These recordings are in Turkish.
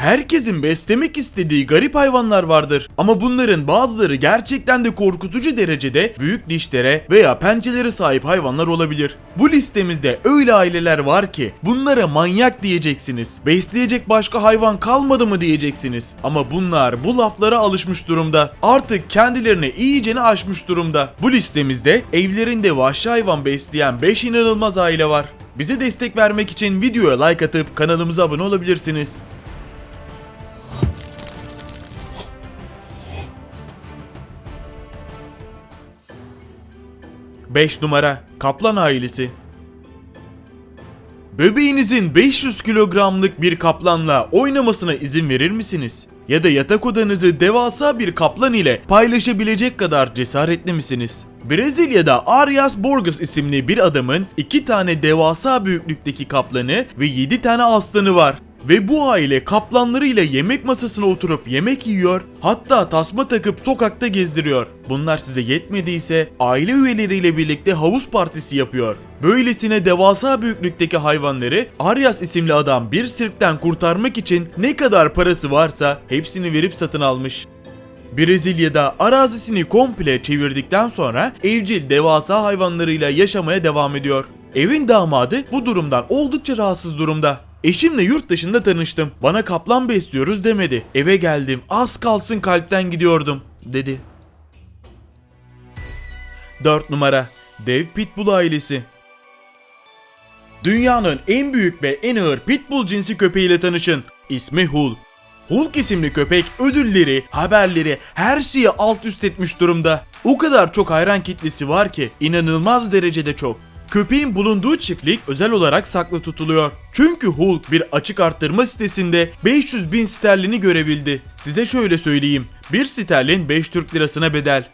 Herkesin beslemek istediği garip hayvanlar vardır. Ama bunların bazıları gerçekten de korkutucu derecede büyük dişlere veya pençelere sahip hayvanlar olabilir. Bu listemizde öyle aileler var ki bunlara manyak diyeceksiniz. Besleyecek başka hayvan kalmadı mı diyeceksiniz. Ama bunlar bu laflara alışmış durumda. Artık kendilerini iyicene aşmış durumda. Bu listemizde evlerinde vahşi hayvan besleyen 5 inanılmaz aile var. Bize destek vermek için videoya like atıp kanalımıza abone olabilirsiniz. 5 numara Kaplan ailesi Bebeğinizin 500 kilogramlık bir kaplanla oynamasına izin verir misiniz? Ya da yatak odanızı devasa bir kaplan ile paylaşabilecek kadar cesaretli misiniz? Brezilya'da Arias Borges isimli bir adamın iki tane devasa büyüklükteki kaplanı ve 7 tane aslanı var. Ve bu aile kaplanlarıyla yemek masasına oturup yemek yiyor, hatta tasma takıp sokakta gezdiriyor. Bunlar size yetmediyse aile üyeleriyle birlikte havuz partisi yapıyor. Böylesine devasa büyüklükteki hayvanları Arias isimli adam bir sirkten kurtarmak için ne kadar parası varsa hepsini verip satın almış. Brezilya'da arazisini komple çevirdikten sonra evcil devasa hayvanlarıyla yaşamaya devam ediyor. Evin damadı bu durumdan oldukça rahatsız durumda. Eşimle yurt dışında tanıştım. Bana kaplan besliyoruz demedi. Eve geldim. Az kalsın kalpten gidiyordum dedi. 4 numara Dev Pitbull ailesi Dünyanın en büyük ve en ağır pitbull cinsi köpeğiyle tanışın. İsmi Hulk. Hulk isimli köpek ödülleri, haberleri, her şeyi alt üst etmiş durumda. O kadar çok hayran kitlesi var ki inanılmaz derecede çok. Köpeğin bulunduğu çiftlik özel olarak saklı tutuluyor. Çünkü Hulk bir açık arttırma sitesinde 500 bin sterlini görebildi. Size şöyle söyleyeyim. Bir sterlin 5 Türk lirasına bedel.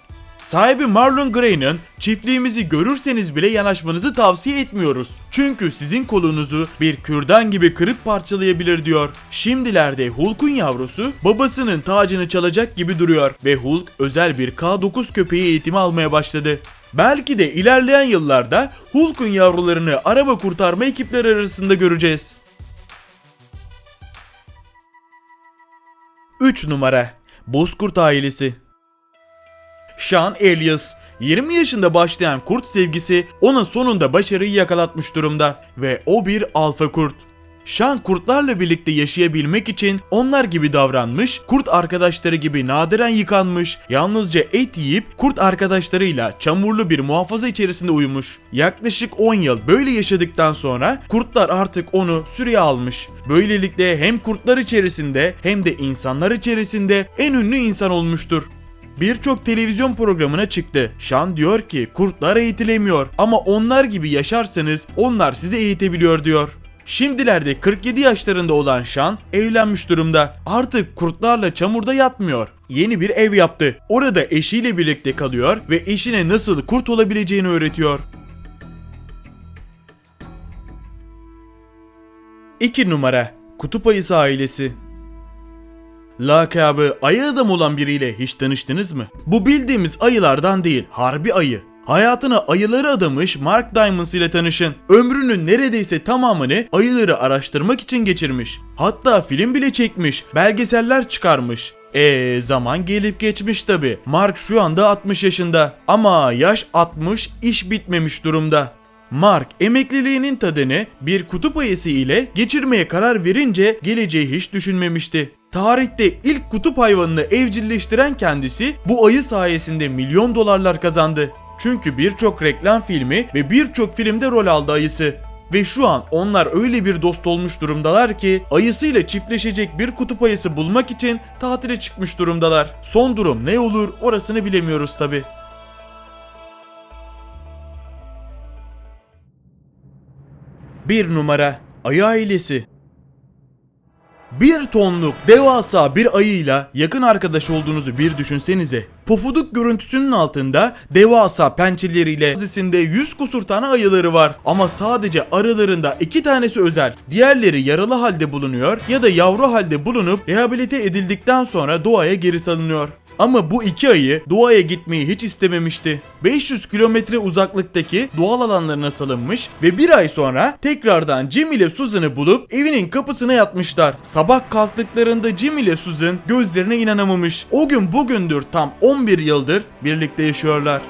Sahibi Marlon Gray'ın çiftliğimizi görürseniz bile yanaşmanızı tavsiye etmiyoruz. Çünkü sizin kolunuzu bir kürdan gibi kırıp parçalayabilir diyor. Şimdilerde Hulk'un yavrusu babasının tacını çalacak gibi duruyor ve Hulk özel bir K9 köpeği eğitimi almaya başladı. Belki de ilerleyen yıllarda Hulk'un yavrularını araba kurtarma ekipleri arasında göreceğiz. 3 numara Bozkurt ailesi Sean Elias 20 yaşında başlayan kurt sevgisi ona sonunda başarıyı yakalatmış durumda ve o bir alfa kurt. Sean kurtlarla birlikte yaşayabilmek için onlar gibi davranmış, kurt arkadaşları gibi nadiren yıkanmış, yalnızca et yiyip kurt arkadaşlarıyla çamurlu bir muhafaza içerisinde uyumuş. Yaklaşık 10 yıl böyle yaşadıktan sonra kurtlar artık onu sürüye almış. Böylelikle hem kurtlar içerisinde hem de insanlar içerisinde en ünlü insan olmuştur. Birçok televizyon programına çıktı. Sean diyor ki kurtlar eğitilemiyor ama onlar gibi yaşarsanız onlar sizi eğitebiliyor diyor. Şimdilerde 47 yaşlarında olan Sean evlenmiş durumda. Artık kurtlarla çamurda yatmıyor. Yeni bir ev yaptı. Orada eşiyle birlikte kalıyor ve eşine nasıl kurt olabileceğini öğretiyor. 2 numara Kutup Ayısı ailesi Lakabı ayı adam olan biriyle hiç tanıştınız mı? Bu bildiğimiz ayılardan değil, harbi ayı. Hayatına ayıları adamış Mark Diamonds ile tanışın. Ömrünün neredeyse tamamını ayıları araştırmak için geçirmiş. Hatta film bile çekmiş, belgeseller çıkarmış. Eee zaman gelip geçmiş tabi. Mark şu anda 60 yaşında ama yaş 60 iş bitmemiş durumda. Mark emekliliğinin tadını bir kutup ayısı ile geçirmeye karar verince geleceği hiç düşünmemişti. Tarihte ilk kutup hayvanını evcilleştiren kendisi bu ayı sayesinde milyon dolarlar kazandı. Çünkü birçok reklam filmi ve birçok filmde rol aldı ayısı. Ve şu an onlar öyle bir dost olmuş durumdalar ki ayısıyla çiftleşecek bir kutup ayısı bulmak için tatile çıkmış durumdalar. Son durum ne olur orasını bilemiyoruz tabi. Bir numara ayı ailesi. Bir tonluk devasa bir ayıyla yakın arkadaş olduğunuzu bir düşünsenize. Pofuduk görüntüsünün altında devasa pençeleriyle dizisinde 100 kusur tane ayıları var. Ama sadece aralarında iki tanesi özel. Diğerleri yaralı halde bulunuyor ya da yavru halde bulunup rehabilite edildikten sonra doğaya geri salınıyor. Ama bu iki ayı doğaya gitmeyi hiç istememişti. 500 kilometre uzaklıktaki doğal alanlarına salınmış ve bir ay sonra tekrardan Jim ile Susan'ı bulup evinin kapısına yatmışlar. Sabah kalktıklarında Jim ile Susan gözlerine inanamamış. O gün bugündür tam 11 yıldır birlikte yaşıyorlar.